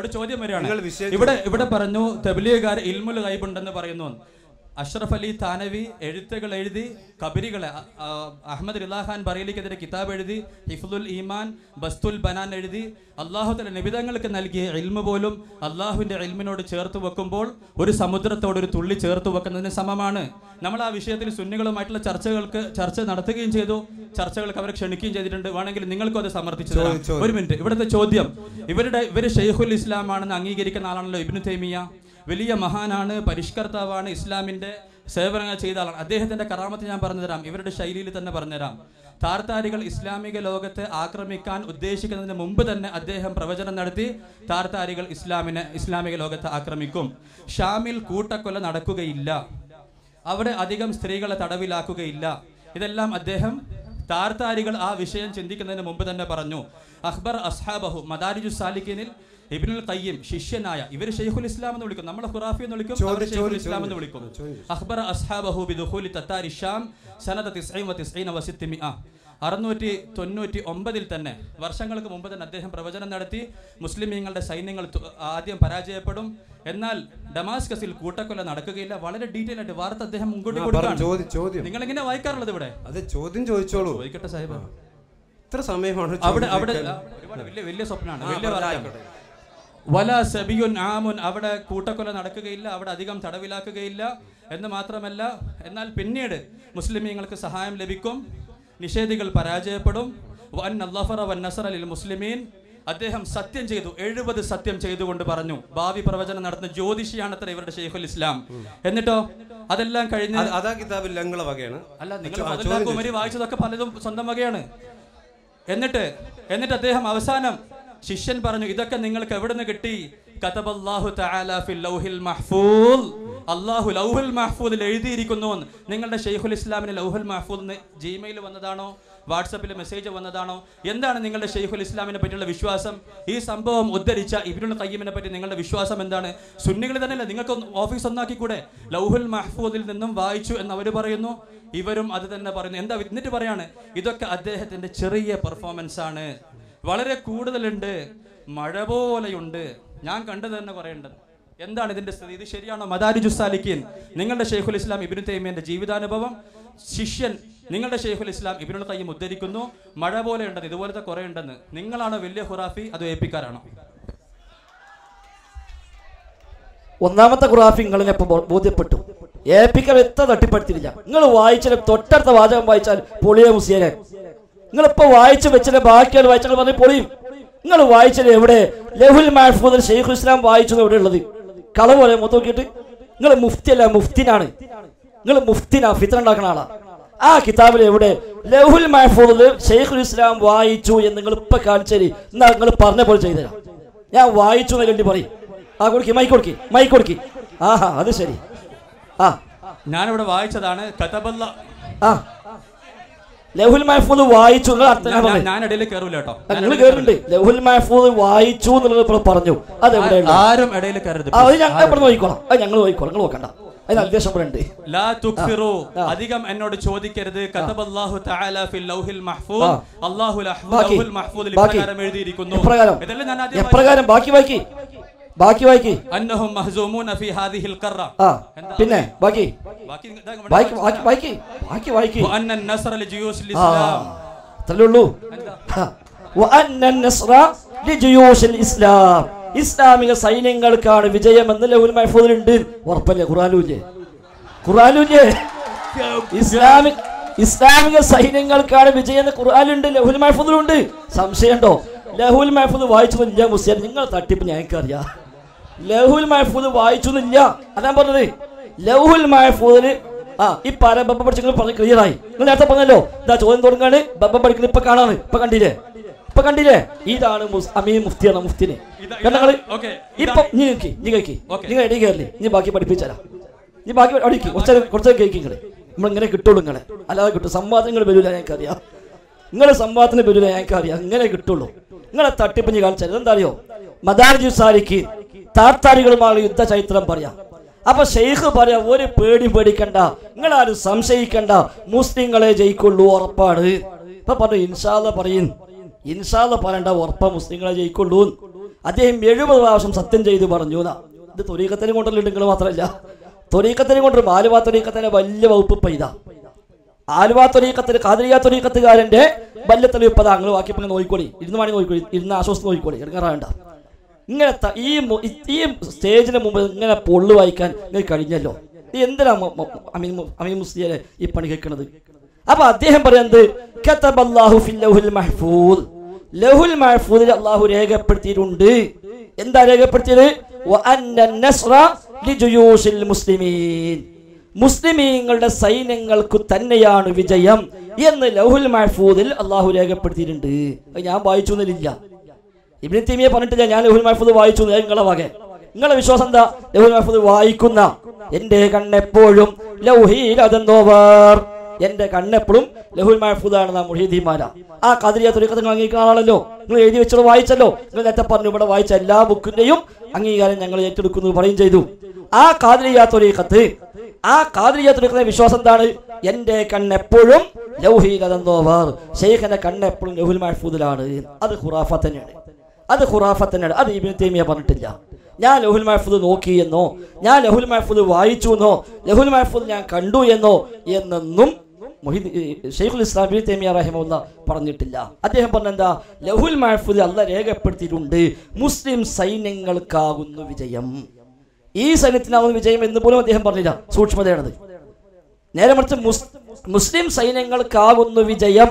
ഒരു ചോദ്യം വരികയാണ്. ഇവിടെ ഇവിടെ പറഞ്ഞു തെബിലിയകാർ ഇൽമുൽ ഗൈബുണ്ടെന്ന് പറയുന്നു. അഷ്റഫ് അലി താനവി എഴുത്തുകൾ എഴുതി കബരികളെ അഹമ്മദ് റിലാഖാൻ ബറേലിക്കെതിരെ കിതാബ് എഴുതി ഹിഫ്ലുൽ ഈമാൻ ബസ്തുൽ ബനാൻ എഴുതി അള്ളാഹുത്തല നിബിതങ്ങൾക്ക് നൽകിയ ഇൽമു പോലും അള്ളാഹുവിന്റെ ഇൽമിനോട് ചേർത്ത് വെക്കുമ്പോൾ ഒരു സമുദ്രത്തോട് ഒരു തുള്ളി ചേർത്ത് വെക്കുന്നതിന് സമമാണ്. നമ്മൾ ആ വിഷയത്തിൽ സുന്നികളുമായിട്ടുള്ള ചർച്ചകൾക്ക് ചർച്ച നടത്തുകയും ചെയ്തു. ചർച്ചകൾക്ക് അവരെ ക്ഷണിക്കുകയും ചെയ്തിട്ടുണ്ട്. വേണമെങ്കിൽ നിങ്ങൾക്കും അത് സമർത്ഥിച്ചു ഒരു മിനിറ്റ്. ഇവിടുത്തെ ചോദ്യം. ഇവരുടെ ഇവർ ഷെയ്ഖുൽ ഇസ്ലാം ആണെന്ന് അംഗീകരിക്കുന്ന ആളാണല്ലോ ഇബ്നു തൈമിയ വലിയ മഹാനാണ് പരിഷ്കർത്താവാണ് ഇസ്ലാമിന്റെ സേവനങ്ങൾ ചെയ്ത ആളാണ്. അദ്ദേഹത്തിന്റെ കറാമത്ത് ഞാൻ പറഞ്ഞുതരാം. ഇവരുടെ ശൈലിയിൽ തന്നെ പറഞ്ഞുതരാം. താർത്താരികൾ ഇസ്ലാമിക ലോകത്തെ ആക്രമിക്കാൻ ഉദ്ദേശിക്കുന്നതിന് മുമ്പ് തന്നെ അദ്ദേഹം പ്രവചനം നടത്തി താർത്താരികൾ ഇസ്ലാമിനെ ഇസ്ലാമിക ലോകത്തെ ആക്രമിക്കും. ഷാമിൽ കൂട്ടക്കൊല നടക്കുകയില്ല. അവിടെ അധികം സ്ത്രീകളെ തടവിലാക്കുകയില്ല. ഇതെല്ലാം അദ്ദേഹം താർത്താരികൾ ആ വിഷയം ചിന്തിക്കുന്നതിന് മുമ്പ് തന്നെ പറഞ്ഞു. അക്ബർ അസ്ഹാബഹു മദാരിജു സാലിഖിനിൽ ഇബ്നുൽ കയ്യം ശിഷ്യനായ ഇവർ ഷെയ്ഖുൽ ഇസ്ലാം എന്ന് വിളിക്കും. നമ്മളെ ഖുറാഫി എന്ന് വിളിക്കും അവർ ഷെയ്ഖുൽ ഇസ്ലാം എന്ന്. വിളിക്കും. അഖ്ബർ അസ്ഹാബഹു ബിദുഖൂലി തത്താരി ഷാം സനത തിസ്ഈൻ വ തിസ്ഈന വ സിത്തിമിഅ അറുന്നൂറ്റി തൊണ്ണൂറ്റി ഒമ്പതിൽ തന്നെ വർഷങ്ങൾക്ക് മുമ്പ് തന്നെ അദ്ദേഹം പ്രവചനം നടത്തി മുസ്ലിമീങ്ങളുടെ സൈന്യങ്ങൾ ആദ്യം പരാജയപ്പെടും. എന്നാൽ ഡമാസ്കസിൽ കൂട്ടക്കൊല നടക്കുകയില്ല. വളരെ ഡീറ്റെയിൽ ആയിട്ട് വാർത്ത അദ്ദേഹം മുൻകൂട്ടി ആ, കൊടുക്കുകയാണ്. നിങ്ങൾ എങ്ങനെ വായിക്കാറുള്ളത് ഇവിടെ? അത് ചോദ്യം ചോദിച്ചോളൂ. ചോദിക്കട്ടെ സാഹിബ്. ഇത്ര സമയമാണ് അവിടെ അവിടെ ഒരുപാട് വലിയ വലിയ സ്വപ്നമാണ്. ആ, വലിയ. വല സബിയുൻ ആമുൻ അവിടെ കൂട്ടക്കൊല നടക്കുകയില്ല അവിടെ അധികം തടവിലാക്കുകയില്ല എന്ന് മാത്രമല്ല എന്നാൽ പിന്നീട് മുസ്ലിമീങ്ങൾക്ക് സഹായം ലഭിക്കും നിഷേധികൾ പരാജയപ്പെടും. വൻ അള്ളഫറ വൻ നസർ അലിൽ മുസ്ലിമീൻ അദ്ദേഹം സത്യം ചെയ്തു എഴുപത് സത്യം ചെയ്തുകൊണ്ട് പറഞ്ഞു. ഭാവി പ്രവചനം നടത്തുന്ന ജ്യോതിഷിയാണത്ര ഇവരുടെ ഷെയ്ഖുൽ ഇസ്ലാം. എന്നിട്ടോ? അതെല്ലാം കഴിഞ്ഞ് അതാ കിതാബിൽ ഞങ്ങളെ വകയാണ്. അല്ല നിങ്ങൾ കുമരി വായിച്ചതൊക്കെ പലതും സ്വന്തം വകയാണ്. എന്നിട്ട് എന്നിട്ട് അദ്ദേഹം അവസാനം ശിഷ്യൻ പറഞ്ഞു ഇതൊക്കെ നിങ്ങൾക്ക് എവിടെ നിന്ന് കിട്ടി തആല ഫിൽ ലൗഹിൽ എഴുതിയിരിക്കുന്നു. നിങ്ങളുടെ ഷെയ്ഖുൽ ഇസ്ലാമിന് ലൗഹുൽ മഹ്ഫൂദ് ജിമെയിൽ വന്നതാണോ? വാട്സപ്പിൽ മെസ്സേജ് വന്നതാണോ? എന്താണ് നിങ്ങളുടെ ഷെയ്ഖുൽ ഇസ്ലാമിനെ പറ്റിയുള്ള വിശ്വാസം? ഈ സംഭവം ഉദ്ധരിച്ച ഇബ്നുൽ തയ്യമിനെ പറ്റി നിങ്ങളുടെ വിശ്വാസം എന്താണ്? സുന്നികൾ തന്നെയല്ലേ? നിങ്ങൾക്ക് ഓഫീസ് ഒന്നാക്കി കൂടെ ലൗഹുൽ മഹ്ഫൂദിൽ നിന്നും വായിച്ചു എന്ന് അവർ പറയുന്നു. ഇവരും അത് തന്നെ പറയുന്നു. എന്താ? എന്നിട്ട് പറയാണ് ഇതൊക്കെ അദ്ദേഹത്തിന്റെ ചെറിയ പെർഫോമൻസ് ആണ്. വളരെ കൂടുതലുണ്ട്. മഴ പോലെയുണ്ട്. ഞാൻ കണ്ടത് തന്നെ പറയേണ്ടത്. എന്താണ് ഇതിന്റെ സ്ഥിതി? ഇത് ശരിയാണോ? മദാരി സാലിക്കീൻ നിങ്ങളുടെ ഷെയ്ഖുൽ ഇസ്ലാം ഇബിനു തൈമിയന്റെ ജീവിതാനുഭവം. ശിഷ്യൻ നിങ്ങളുടെ ഷെയ്ഖുൽ ഇസ്ലാം ഇബിനുൽ തയ്യം ഉദ്ധരിക്കുന്നു. മഴ പോലെ ഉണ്ടെന്ന് ഇതുപോലത്തെ കുറെ ഉണ്ടെന്ന്. നിങ്ങളാണോ വലിയ ഖുറാഫി? അതോ ഏപ്പിക്കാരാണോ ഒന്നാമത്തെ ഖുറാഫി നിങ്ങളെ ബോധ്യപ്പെട്ടു. ഏപ്പിക്കാൻ എത്ര തട്ടിപ്പെടുത്തിയില്ല നിങ്ങൾ വായിച്ചാൽ തൊട്ടടുത്ത വാചകം വായിച്ചാൽ പൊളിയ മുസിയനെ നിങ്ങളിപ്പോ വായിച്ചു വെച്ചത് ബാക്കിയാണ് വായിച്ചാൽ പറഞ്ഞ് പൊളിയും നിങ്ങൾ വായിച്ചത് എവിടെ? ലഹുൽ മാഹ്ഫൂദ് ഷെയ്ഖുൽ ഇസ്ലാം വായിച്ചത് എവിടെ ഉള്ളത്? കളവ് പോലെ മൊത്തം നോക്കിയിട്ട്. നിങ്ങൾ മുഫ്തി അല്ല മുഫ്തിനാണ്. നിങ്ങൾ മുഫ്തിനാ ഫിത്ര ഉണ്ടാക്കുന്ന ആളാ. ആ കിതാബിൽ എവിടെ? ലഹുൽ മഹഫൂദ് ഷെയ്ഖുൽ ഇസ്ലാം വായിച്ചു എന്ന് നിങ്ങൾ ഇപ്പൊ കാണിച്ചേരി. എന്നാ നിങ്ങൾ പറഞ്ഞ പോലെ ചെയ്തുതരാം ഞാൻ വായിച്ചു എന്ന് കണ്ടി പറയും. ആ കൊടുക്കി മൈക്ക് കൊടുക്കി മൈക്ക് കൊടുക്കി. ആഹാ അത് ശരി. ആ. ഞാനിവിടെ വായിച്ചതാണ് കതബല്ല. ആ. ലഹുൽ മഹഫൂദ് വായിച്ചു നിങ്ങൾ കേട്ടോ കേട്ടിട്ടുണ്ട് ലഹുൽ മഹഫൂദ് വായിച്ചു എന്നുള്ളത് ഇപ്പോൾ പറഞ്ഞു. അത് എവിടെ ആരും ഇടയിൽ കയറരുത് ആ അത് ഞങ്ങൾ ഇവിടെ നോക്കിക്കോളാം. അത് ഞങ്ങൾ നോക്കിക്കോളാം. നിങ്ങൾ നോക്കണ്ട. അധികം എന്നോട് ചോദിക്കരുത്. എഴുതിയിരിക്കുന്നു. എപ്രകാരം? ബാക്കി ബാക്കി. പിന്നെ ബാക്കി. ബാക്കി ഇതാ ബാക്കി. ഇസ്ലാമിക സൈന്യങ്ങൾക്കാണ് വിജയം എന്ന് ലഹുൽ മഹഫൂദിലുണ്ട്. ഉറപ്പല്ലേ? ഖുറാനൂല്ലേ ഖുറാനൂല്ലേ ഇസ്ലാമിക് ഇസ്ലാമിക സൈന്യങ്ങൾക്കാണ് വിജയം എന്ന് ഖുറാനുണ്ട് ലഹുൽ മഹഫൂദിലുണ്ട്. സംശയമുണ്ടോ? ലഹുൽ മഹഫൂദ് വായിച്ചതില്ല മുസ്ലിം. നിങ്ങൾ തട്ടിപ്പ് ഞങ്ങൾക്കറിയാം. ലഹുൽ മഹഫൂദ് വായിച്ചൊന്നില്ല അതാ പറഞ്ഞത്. ലഹുൽ മഹഫൂദിന് ആ ഈ പര ബബ്ബ പഠിച്ചെങ്കിലും പറഞ്ഞ് ക്ലിയർ ആയി. നിങ്ങൾ നേരത്തെ പറഞ്ഞല്ലോ ഇതാ ചോദ്യം തുടങ്ങാണ് ബബ്ബ പഠിക്കുന്നത് ഇപ്പൊ കാണാണ്. ഇപ്പൊ കണ്ടില്ലേ? ഇപ്പൊ കണ്ടില്ലേ? ഇതാണ് അമീൻ മുഫ്തിയാണ് മുഫ്തിന്. കണ്ടങ്ങൾ കണ്ടോ ഇപ്പൊ നീ നോക്കി നീ കേക്കി. ഓക്കേ. നിങ്ങൾ ഇടയിൽ കയറില്ലേ? നീ ബാക്കി പഠിപ്പിച്ചാലാ നീ ബാക്കി അടിക്ക് കുറച്ച് കുറച്ച് കേക്ക് നിങ്ങൾ. നമ്മൾ ഇങ്ങനെ കിട്ടുള്ളൂ നിങ്ങളെ. അല്ലാതെ കിട്ടും. സംവാദങ്ങൾ വരില്ല ഞങ്ങൾക്കറിയാം. നിങ്ങളെ സംവാദത്തിന് വരില്ല ഞങ്ങൾക്കറിയാം. ഇങ്ങനെ കിട്ടുള്ളൂ. നിങ്ങളെ തട്ടിപ്പഞ്ഞ് കാണിച്ചാൽ എന്താ അറിയോ? മദാർജു സാരിക്ക് താത്താരികളുമായുള്ള യുദ്ധ ചരിത്രം പറയാം. അപ്പൊ ഷെയ്ഖ് പറയാ ഒരു പേടി പേടിക്കണ്ട. നിങ്ങൾ ആരും സംശയിക്കണ്ട. മുസ്ലിങ്ങളെ ജയിക്കുള്ളൂ ഉറപ്പാണ്. ഇപ്പൊ പറഞ്ഞു ഇൻഷാല്ല പറയും. ഇൻഷാല്ല പറയണ്ട ഉറപ്പ മുസ്ലിങ്ങളെ ജയിക്കുള്ളൂ. അദ്ദേഹം എഴുപത് പ്രാവശ്യം സത്യം ചെയ്ത് പറഞ്ഞു ഇത് തൊരീക്കത്തിന് കൊണ്ടല്ലോ നിങ്ങൾ മാത്രമല്ല തൊരീക്കത്തിന് കൊണ്ടൊരു ആലുവ തൊരീക്കത്തിന്റെ വലിയ വകുപ്പ് പെയ്ത ആലുവാ തൊരീക്കത്തിന് കാതിരിയ തൊരീക്കത്തുകാരന്റെ വല്യ തെളിവിപ്പതാ നിങ്ങൾ ബാക്കി നോക്കിക്കോളി. ഇരുന്ന് വേണമെങ്കിൽ നോക്കിക്കോളി. ഇരുന്ന് ആശ്വാസം നോക്കിക്കോളി. ഇറങ്ങാറാണ്ട ഇങ്ങനത്തെ ഈ ഈ- സ്റ്റേജിന് മുമ്പ് ഇങ്ങനെ പൊള്ളു വായിക്കാൻ നിങ്ങൾ കഴിഞ്ഞല്ലോ. നീ എന്തിനാ അമീൻ മുസ്ലിയെ ഈ പണി കേൾക്കുന്നത് അപ്പൊ അദ്ദേഹം പറയുന്നത് ലൗഹുൽ മഹ്ഫൂദ്. ലൗഹുൽ മഹ്ഫൂദിൽ അള്ളാഹു രേഖപ്പെടുത്തിയിട്ടുണ്ട്. എന്താ രേഖപ്പെടുത്തിയത്? മുസ്ലിമീൻ. മുസ്ലിമീങ്ങളുടെ സൈന്യങ്ങൾക്ക് തന്നെയാണ് വിജയം എന്ന് ലഹുൽ മഹഫൂദിൽ അള്ളാഹു രേഖപ്പെടുത്തിയിട്ടുണ്ട്. ഞാൻ വായിച്ചു എന്നില്ല. ഇബ്നു തീമിയെ പറഞ്ഞിട്ടില്ല ഞാൻ ലഹുൽ മഹഫൂദ് വായിച്ചു നിങ്ങളെ വകെ. നിങ്ങളെ വിശ്വാസം എന്താ? ലഹുൽ മഹഫൂദ് വായിക്കുന്ന എന്റെ കണ്ണെപ്പോഴും ലൗഹീലോവർ എന്റെ കണ്ണെപ്പോഴും ലഹുൽ മഹഫൂദാണ് നാം മുഹീദ്ദീമാല ആ കതിരിയ തുരക്കത്ത് നിങ്ങൾ അംഗീകരിക്കുന്ന ആളാണല്ലോ നിങ്ങൾ എഴുതി വെച്ചത് വായിച്ചല്ലോ. നിങ്ങൾ നേരത്തെ പറഞ്ഞു ഇവിടെ വായിച്ച എല്ലാ ബുക്കിന്റെയും അംഗീകാരം ഞങ്ങൾ ഏറ്റെടുക്കുന്നു പറയും ചെയ്തു. ആ കാതിരിയ തുരക്കത്ത് ആ കാതിരിയ തുരക്കുന്ന വിശ്വാസം എന്താണ്? എന്റെ കണ്ണെപ്പോഴും ലൗഹീൽ അതെന്തോവർ ഷെയ്ഖന്റെ കണ്ണെപ്പോഴും ലഹുൽ മഹഫൂദിലാണ്. അത് ഖുറാഫ തന്നെയാണ്. അത് ഖുറാഫത്തിനാണ് അത് ഇബിൻ തേമിയ പറഞ്ഞിട്ടില്ല. ഞാൻ ലഹുൽ മഹഫൂദ് നോക്കി എന്നോ? ഞാൻ ലഹുൽ മഹഫൂദ് വായിച്ചു എന്നോ? ലഹുൽ മഹഫൂദ് ഞാൻ കണ്ടു എന്നോ? എന്നൊന്നും മുഹിദ് ഷെയ്ഖുൽ ഇസ്ലാം ഇബിൻ തേമിയ റഹിമുള്ള പറഞ്ഞിട്ടില്ല. അദ്ദേഹം പറഞ്ഞെന്താ? ലഹുൽ മഹഫൂദ് അല്ല രേഖപ്പെടുത്തിയിട്ടുണ്ട്. മുസ്ലിം സൈന്യങ്ങൾക്കാകുന്നു വിജയം. ഈ സൈന്യത്തിനാവുന്ന വിജയം എന്ന് പോലും അദ്ദേഹം പറഞ്ഞില്ല. സൂക്ഷ്മതയാണത്. നേരെ മറിച്ച് മുസ്- മുസ്ലിം സൈന്യങ്ങൾക്കാവുന്ന വിജയം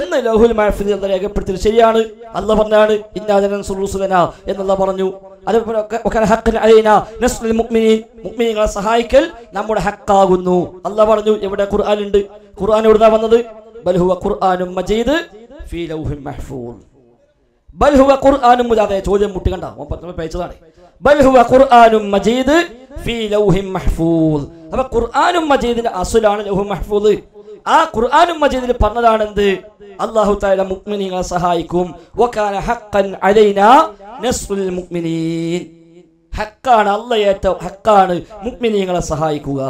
എന്ന് ലഹുൽ മഹഫിദിൽ രേഖപ്പെടുത്തി ശരിയാണ്. അല്ല പറഞ്ഞാണ് ഇന്നാദനൻ സുലൂസുലന എന്നുള്ള പറഞ്ഞു. മുഅ്മിനീങ്ങളെ സഹായിക്കൽ നമ്മുടെ ഹക്കാകുന്നു അല്ല പറഞ്ഞു എവിടെ ഖുർആനുണ്ട് ഖുർആൻ എവിടുന്നാ വന്നത്? ബൽ ഹുവ ഖുർആനും മജീദ് ഫീ ലൗഹിൻ മഹ്ഫൂൾ ബൽ ഹുവ ഖുർആനും അതെ ചോദ്യം മുട്ടി കണ്ട. പേച്ചതാണ്. മജീദ് ഫീ ലൗഹിം അസുലാണ് ആ ഖുർആാനും മജീദിൽ പറഞ്ഞതാണ് അല്ലാഹു തആല മുഅ്മിനീങ്ങളെ സഹായിക്കും. ഹക്കാണ് അല്ല ഹക്കാണ് മുഅ്മിനീങ്ങളെ സഹായിക്കുക.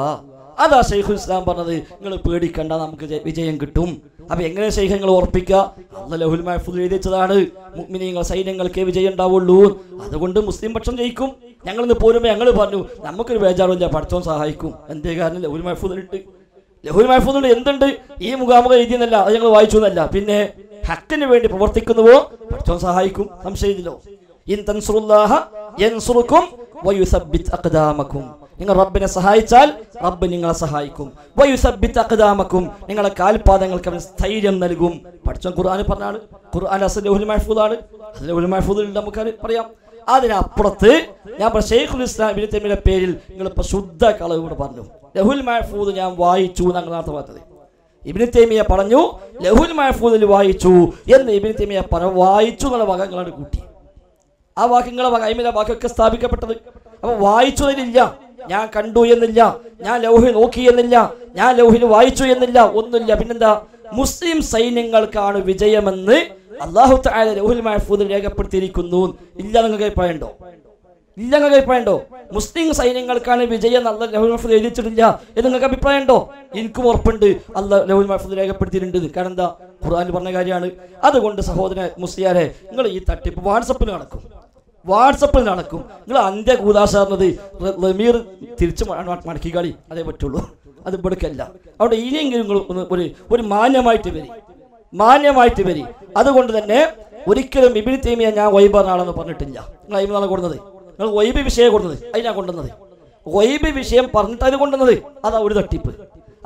അതാ ഷെയ്ഖുൽ ഇസ്ലാം പറഞ്ഞത്. നിങ്ങൾ പേടിക്കണ്ട നമുക്ക് വിജയം കിട്ടും. അപ്പൊ എങ്ങനെ ശൈഖങ്ങൾ നിങ്ങൾ ഉറപ്പിക്കുക ലഹുൽ മഹഫൂദ് സൈന്യങ്ങൾക്ക് വിജയം ഉണ്ടാവുള്ളൂ. അതുകൊണ്ട് മുസ്ലിം പക്ഷം ജയിക്കും. ഞങ്ങൾ ഇന്ന് പോരുമ്പോൾ ഞങ്ങൾ പറഞ്ഞു നമുക്കൊരു ബേജാറില്ല പഠിച്ചോൻ സഹായിക്കും. എന്തേ കാരണം? ലഹുൽ മഹഫൂദിട്ട് ലഹുൽ മഹഫൂദിൽ എന്തുണ്ട്? ഈ മുഖാമുഖം എഴുതിയെന്നല്ല അത് ഞങ്ങൾ വായിച്ചു എന്നല്ല. പിന്നെ ഹക്കിന് വേണ്ടി പ്രവർത്തിക്കുന്നുവോ? പഠിച്ചോൻ സഹായിക്കും. സംശയമില്ലല്ലോ. ഇൻ തൻസുറുല്ലാഹ യൻസുറുക്കും നിങ്ങൾ റബ്ബിനെ സഹായിച്ചാൽ റബ്ബ് നിങ്ങളെ സഹായിക്കും. വയുസബ്ബിത് അഖ്ദാമക്കും നിങ്ങളെ കാൽപാദങ്ങൾക്ക് അവൻ സ്ഥൈര്യം നൽകും. പഠിച്ച ഖുർആൻ പറഞ്ഞാണ് ഖുർആൻ അസലുൽ മഹഫൂദാണ്. അസലുൽ ലഹുൽ മഹഫൂദിൽ നമുക്ക് പറയാം. അതിനപ്പുറത്ത് ഞാൻ ഷെയ്ഖുൽ ഇസ്ലാം ഇബ്നു തൈമിയുടെ പേരിൽ നിങ്ങൾ ഇപ്പൊ ശുദ്ധ കളവ് കൂടെ പറഞ്ഞു. ലഹുൽ മഹഫൂദ് ഞാൻ വായിച്ചു എന്നാണ് പറഞ്ഞത്. ഇബിന് തേമിയ പറഞ്ഞു ലഹുൽ മഹഫൂദിൽ വായിച്ചു എന്ന് ഇബിന് തേമിയ പറഞ്ഞു വായിച്ചു എന്നുള്ള വാക്കങ്ങളാണ് കൂട്ടി. ആ വാക്യങ്ങളെ കൈമിലെ വാക്കൊക്കെ സ്ഥാപിക്കപ്പെട്ടത്. അപ്പൊ വായിച്ചു എന്നില്ല ഞാൻ കണ്ടു എന്നില്ല. ഞാൻ ലൗഹി നോക്കി എന്നില്ല. ഞാൻ ലൗഹിൽ വായിച്ചു എന്നില്ല. ഒന്നുമില്ല. പിന്നെന്താ? മുസ്ലിം സൈന്യങ്ങൾക്കാണ് വിജയമെന്ന് അള്ളാഹു താല ലൗഹിൽ മഹഫൂദിൽ രേഖപ്പെടുത്തിയിരിക്കുന്നു. ഇല്ല നിങ്ങൾ അഭിപ്രായമുണ്ടോ? ഇല്ല നിങ്ങൾക്ക് അഭിപ്രായമുണ്ടോ? മുസ്ലിം സൈന്യങ്ങൾക്കാണ് വിജയം അല്ല ലഹുൽ മഹഫൂദ് എഴുതിച്ചിട്ടില്ല എന്ന് നിങ്ങൾക്ക് അഭിപ്രായമുണ്ടോ? എനിക്കും ഉറപ്പുണ്ട്. അല്ല ലഹുൽ മഹഫൂദ് രേഖപ്പെടുത്തിയിട്ടുണ്ട്. കാരണം എന്താ? ഖുർആൻ പറഞ്ഞ കാര്യമാണ്. അതുകൊണ്ട് സഹോദരൻ മുസ്ലിയാരെ നിങ്ങൾ ഈ തട്ടിപ്പ് വാട്സപ്പിൽ നടക്കും. വാട്സപ്പിൽ നടക്കും. നിങ്ങൾ അന്ത്യ കൂതാശാർന്നത് റമീർ തിരിച്ച് മടക്കി കളി. അതേ പറ്റുള്ളൂ. അത് ഇവിടേക്കല്ല. അവിടെ ഇനിയെങ്കിലും നിങ്ങൾ ഒരു ഒരു മാന്യമായിട്ട് വരി. മാന്യമായിട്ട് വരി. അതുകൊണ്ട് തന്നെ ഒരിക്കലും ഇബിനി തേമിയ ഞാൻ വൈബറിനാണെന്ന് പറഞ്ഞിട്ടില്ല. നിങ്ങൾ അയിമതാണ് കൊടുത്തത് നിങ്ങൾ വൈബ് വിഷയം കൊടുത്തത് അതിനാ കൊണ്ടുവന്നത്. വൈബ് വിഷയം പറഞ്ഞിട്ട് കൊണ്ടുവന്നത്. അതാ ഒരു തട്ടിപ്പ്.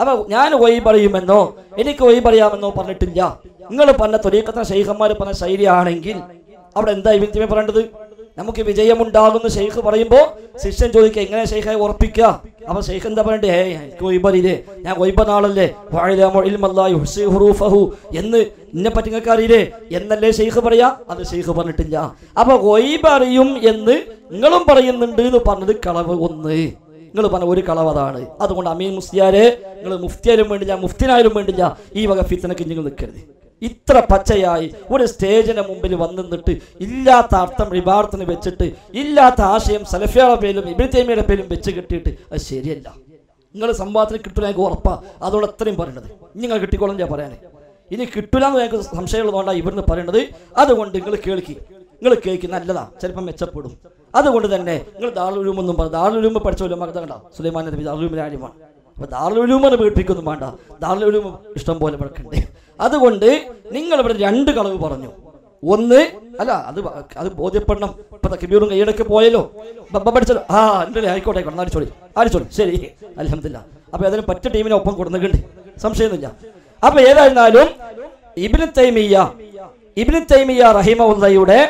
അപ്പൊ ഞാൻ വൈബ് പറയുമെന്നോ എനിക്ക് വൈബ് പറയാമെന്നോ പറഞ്ഞിട്ടില്ല. നിങ്ങൾ പറഞ്ഞ തൊലീക്കത്തെ ശൈഖന്മാർ പറഞ്ഞ ശൈലിയാണെങ്കിൽ അവിടെ എന്താ ഇബിൻ തേമിയ പറയേണ്ടത്? നമുക്ക് വിജയമുണ്ടാകുന്ന ഷെയ്ഖ് പറയുമ്പോൾ ശിഷ്യൻ ചോദിക്കുക എങ്ങനെ ഷെയ്ഖെ ഉറപ്പിക്കുക? അപ്പൊ ഷെയ്ഖ് എന്താ പറയണ്ടേ? ഹേ എനിക്ക് ഒയ്ബറിയില്ലേ ഞാൻ ഒയ്ബനാളല്ലേ എന്ന് എന്നെ പറ്റി നിങ്ങൾക്ക് അറിയില്ലേ? എന്നല്ലേ ഷെയ്ഖ് പറയാ? അത് ഷെയ്ഖ് പറഞ്ഞിട്ടില്ല. അപ്പൊ ഒയ്ബ് എന്ന് നിങ്ങളും പറയുന്നുണ്ട് എന്ന് പറഞ്ഞത് കളവ് ഒന്ന്. നിങ്ങൾ പറഞ്ഞ ഒരു കളവ് അതാണ്. അതുകൊണ്ട് അമീൻ മുസ്തിയാരെ നിങ്ങൾ മുഫ്തിയായാലും വേണ്ടില്ല മുഫ്തിനായാലും വേണ്ടില്ല ഈ വക ഫിത്തനക്ക് നിങ്ങൾ നിൽക്കരുത്. ഇത്ര പച്ചയായി ഒരു സ്റ്റേജിന് മുമ്പിൽ വന്നു നിന്നിട്ട് ഇല്ലാത്ത അർത്ഥം റിബാർത്തിന് വെച്ചിട്ട് ഇല്ലാത്ത ആശയം സലഫിയുടെ പേരിലും ഇബിത്തേമിയുടെ പേരിലും വെച്ച് കെട്ടിയിട്ട് അത് ശരിയല്ല. നിങ്ങൾ സംവാദത്തിന് കിട്ടില്ല എനിക്ക് ഉറപ്പാ. അതോടെ അത്രയും പറയണത്. നിങ്ങൾ കിട്ടിക്കോളും ഞാൻ പറയാനേ. ഇനി കിട്ടൂലെന്ന് ഞങ്ങൾക്ക് സംശയമുള്ളതുകൊണ്ടാണ് ഇവിടുന്ന് പറയണത്. അതുകൊണ്ട് നിങ്ങൾ കേൾക്കി. നിങ്ങൾ കേൾക്കി നല്ലതാ. ചിലപ്പോൾ മെച്ചപ്പെടും. അതുകൊണ്ട് തന്നെ നിങ്ങൾ ദാറുലൂമൊന്നും പറ പഠിച്ച പഠിച്ചല്ലോ മകത കണ്ട? സുലൈമാൻ നബി ദാറുലൂമിന്റെ കാര്യമാണ്. അപ്പൊ ദാറുലൂമനെ വീട്ടിലേക്കൊന്നും വേണ്ട. ദാറുലൂമ ഇഷ്ടം പോലെ വിളക്കുണ്ട് അതുകൊണ്ട് നിങ്ങൾ ഇവിടെ രണ്ട് കളവ് പറഞ്ഞു. ഒന്ന് അല്ല അത് അത് ബോധ്യപ്പെടണം. ഇപ്പൊ തക്കിബീറും കൈയടക്ക് പോയല്ലോ. പഠിച്ചല്ലോ. ആ ഉണ്ടല്ലേ ആയിക്കോട്ടെ ആയിക്കോട്ടെ. അടിച്ചോളി. അടിച്ചോളി. ശരി. അലഹമില്ല അപ്പൊ അതിന് പറ്റ ടീമിനെ ഒപ്പം കൊടുക്കുന്നുണ്ട് സംശയമൊന്നുമില്ല അപ്പൊ ഏതായിരുന്നാലും ഇബിന് തൈമിയ ഇബിന് തൈമിയ റഹിമുള്ളയുടെ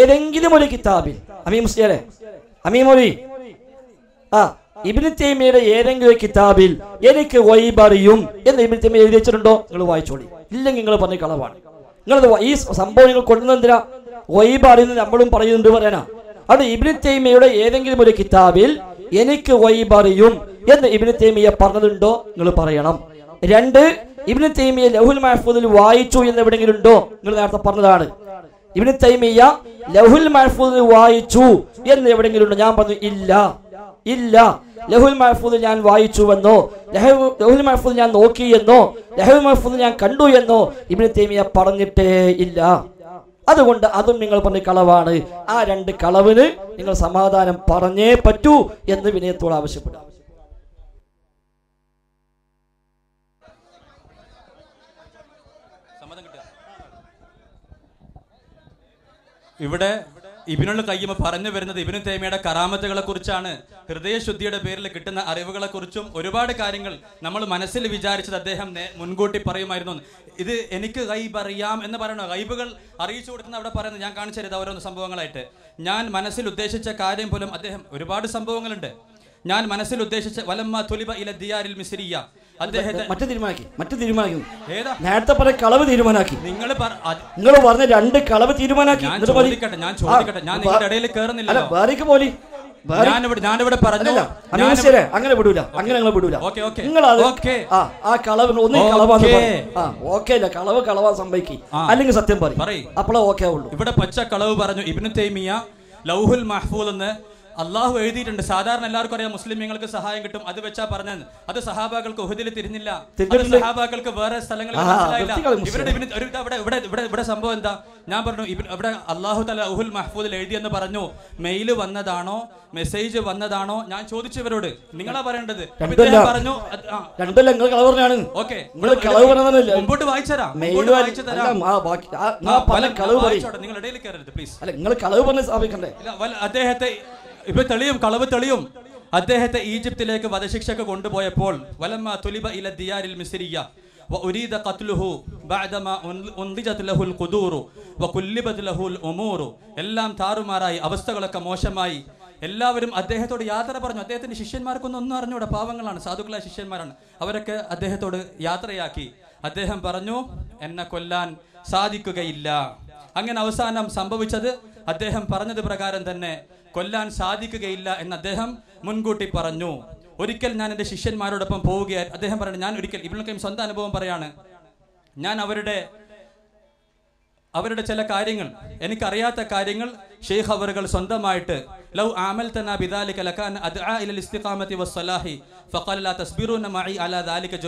ഏതെങ്കിലും ഒരു കിതാബിൽ അമീം അമീമൊലി ആ ഇബിന് തൈമിയുടെ ഏതെങ്കിലും കിതാബിൽ എനിക്ക് വൈബറിയും എന്ന് ഇബിന് തൈമിയ എഴുതി വെച്ചിട്ടുണ്ടോ? നിങ്ങൾ വായിച്ചോളി. ഇല്ലെങ്കിൽ നിങ്ങൾ പറഞ്ഞ കളവാണ്. നിങ്ങൾ ഈ സംഭവം നിങ്ങൾ കൊണ്ടുവന്നെന്തിനാ വൈബറിന്ന് നമ്മളും പറയുന്നുണ്ട് പറയാനാ. അത് ഇബിന് തൈമിയുടെ ഏതെങ്കിലും ഒരു കിതാബിൽ എനിക്ക് വൈബറിയും എന്ന് ഇബിന് പറഞ്ഞതുണ്ടോ? നിങ്ങൾ പറയണം. രണ്ട് ഇബിന് തൈമിയ ലഹുൽ മഹഫൂദിൽ വായിച്ചു എന്ന് എവിടെങ്കിലും ഉണ്ടോ? നിങ്ങൾ നേരത്തെ പറഞ്ഞതാണ്. ഇബിന് തൈമിയ ലഹുൽ മഹഫൂദിൽ വായിച്ചു എന്ന് എവിടെങ്കിലും ഉണ്ടോ? ഞാൻ പറഞ്ഞു ഇല്ല. ഇല്ല. ലഹുൽ മഹഫൂദ് ഞാൻ വായിച്ചുവെന്നോ ലഹു- ലഹുൽ മഹഫൂദ് ഞാൻ നോക്കിയെന്നോ ലഹുൽ മഹഫൂദ് ഞാൻ കണ്ടു എന്നോ ഇബിന് തേമിയ പറഞ്ഞിട്ടേ ഇല്ല. അതുകൊണ്ട് അതും നിങ്ങൾ പറഞ്ഞ കളവാണ്. ആ രണ്ട് കളവിന് നിങ്ങൾ സമാധാനം പറഞ്ഞേ പറ്റൂ എന്ന് വിനയത്തോട് ആവശ്യപ്പെടാം സമ്മതം കിട്ടുക. ഇവിടെ ഇബിനുള്ള കയ്യമ്മ പറഞ്ഞു വരുന്നത് ഇബിനു തേമയുടെ കറാമത്തുകളെ കുറിച്ചാണ് ഹൃദയശുദ്ധിയുടെ പേരിൽ കിട്ടുന്ന അറിവുകളെ കുറിച്ചും ഒരുപാട് കാര്യങ്ങൾ നമ്മൾ മനസ്സിൽ വിചാരിച്ചത് അദ്ദേഹം മുൻകൂട്ടി പറയുമായിരുന്നു. ഇത് എനിക്ക് ഗൈബ് അറിയാം എന്ന് പറയണോ ഗൈബുകൾ അറിയിച്ചു കൊടുക്കുന്ന അവിടെ പറയുന്നത് ഞാൻ കാണിച്ചു ഓരോന്ന് സംഭവങ്ങളായിട്ട്. ഞാൻ മനസ്സിൽ ഉദ്ദേശിച്ച കാര്യം പോലും അദ്ദേഹം ഒരുപാട് സംഭവങ്ങളുണ്ട്. ഞാൻ മനസ്സിൽ ഉദ്ദേശിച്ച വലമ്മ തുലിബ ഇല ദിയാരിൽ മിസ്രിയ. മറ്റു തീരുമാനാക്കി മറ്റു തീരുമാനാക്കി. നേരത്തെ പറഞ്ഞ കളവ് തീരുമാനാക്കി. നിങ്ങൾ നിങ്ങൾ പറഞ്ഞ രണ്ട് കളവ് തീരുമാനാക്കി. ഞാൻ ചോദിക്കട്ടെ, ഞാൻ നിങ്ങളുടെ ഇടയിൽ വേറേക്ക് പോലി അങ്ങനെ വിടൂല. അങ്ങനെ ഞങ്ങൾ വിടൂല. നിങ്ങൾ അത് ആ കളവ് ഒന്ന് കളവാന്ന് ആ ഓക്കെ അല്ല കളവ് കളവാ സംഭവിക്കും. അല്ലെങ്കിൽ സത്യം പറയ്. അപ്പോഴേ ഓക്കെ ആവുള്ളൂ. ഇവിടെ പച്ച കളവ് പറഞ്ഞു. ഇബ്നു തൈമിയ ലൗഹുൽ മഹ്ഫൂൽ എന്ന് അള്ളാഹു എഴുതിയിട്ടുണ്ട്. സാധാരണ എല്ലാവർക്കും അറിയാം മുസ്ലിമീങ്ങൾക്ക് സഹായം കിട്ടും. അത് വെച്ചാ പറഞ്ഞത് അത് സഹാബാക്കൾക്ക് ഉഹദിൽ തിരിഞ്ഞില്ല. അത് സഹാബാക്കൾക്ക് വേറെ സ്ഥലങ്ങളിൽ മനസ്സിലായില്ല. ഇവരുടെ ഇവിടെ ഇവിടെ ഇവിടെ ഇവിടെ സംഭവം എന്താ? ഞാൻ പറഞ്ഞു ഇവിടെ അള്ളാഹു തല ഉഹുൽ മഹ്ഫൂദിൽ എഴുതിയെന്ന് പറഞ്ഞു. മെയിൽ വന്നതാണോ? മെസ്സേജ് വന്നതാണോ? ഞാൻ ചോദിച്ചവരോട് നിങ്ങളാ പറയേണ്ടത്. പറഞ്ഞു ഓക്കെ. മുമ്പോട്ട് വായിച്ചതരാം വായിച്ചു തരാം. നിങ്ങൾ ഇടയിൽ കയറരുത് പ്ലീസ് അല്ല നിങ്ങൾ കളവ് പറഞ്ഞ് സ്ഥാപിക്കണ്ടേ? അദ്ദേഹത്തെ ഇപ്പൊ തെളിയും കളവ് തെളിയും അദ്ദേഹത്തെ ഈജിപ്തിലേക്ക് വധശിക്ഷക്ക് കൊണ്ടുപോയപ്പോൾ വലമ്മ തുലിബ ഇല ദിയാരിൽ മിസ്രിയ وأريد قتله بعدما أنضجت له القدور وقلبت له الأمور എല്ലാം താറുമാറായി അവസ്ഥകളൊക്കെ മോശമായി എല്ലാവരും അദ്ദേഹത്തോട് യാത്ര പറഞ്ഞു അദ്ദേഹത്തിന്റെ ശിഷ്യന്മാർക്കൊന്നും ഒന്നും അറിഞ്ഞൂടാ പാവങ്ങളാണ് സാധുക്കളായ ശിഷ്യന്മാരാണ് അവരൊക്കെ അദ്ദേഹത്തോട് യാത്രയാക്കി അദ്ദേഹം പറഞ്ഞു എന്നെ കൊല്ലാൻ സാധിക്കുകയില്ല അങ്ങനെ അവസാനം സംഭവിച്ചത് അദ്ദേഹം പറഞ്ഞത് പ്രകാരം തന്നെ കൊല്ലാൻ സാധിക്കുകയില്ല എന്ന് അദ്ദേഹം മുൻകൂട്ടി പറഞ്ഞു. ഒരിക്കൽ ഞാൻ എന്റെ ശിഷ്യന്മാരോടൊപ്പം പോവുകയായി അദ്ദേഹം പറഞ്ഞു ഞാൻ ഒരിക്കൽ ഇബിനൊക്കെയും സ്വന്തം അനുഭവം പറയാണ് ഞാൻ അവരുടെ അവരുടെ ചില കാര്യങ്ങൾ എനിക്കറിയാത്ത കാര്യങ്ങൾ ഷെയ്ഖ് അവറുകൾ സ്വന്തമായിട്ട് ലൗ ആമൽ തന ബിദാലിക ലകാൻ അദ്ആ ഇലൽ ഇസ്തിഖാമത്തി വസ്സലാഹി ഫഖാല ലാ തസ്ബിറൂന മഇ അലാ ദാലിക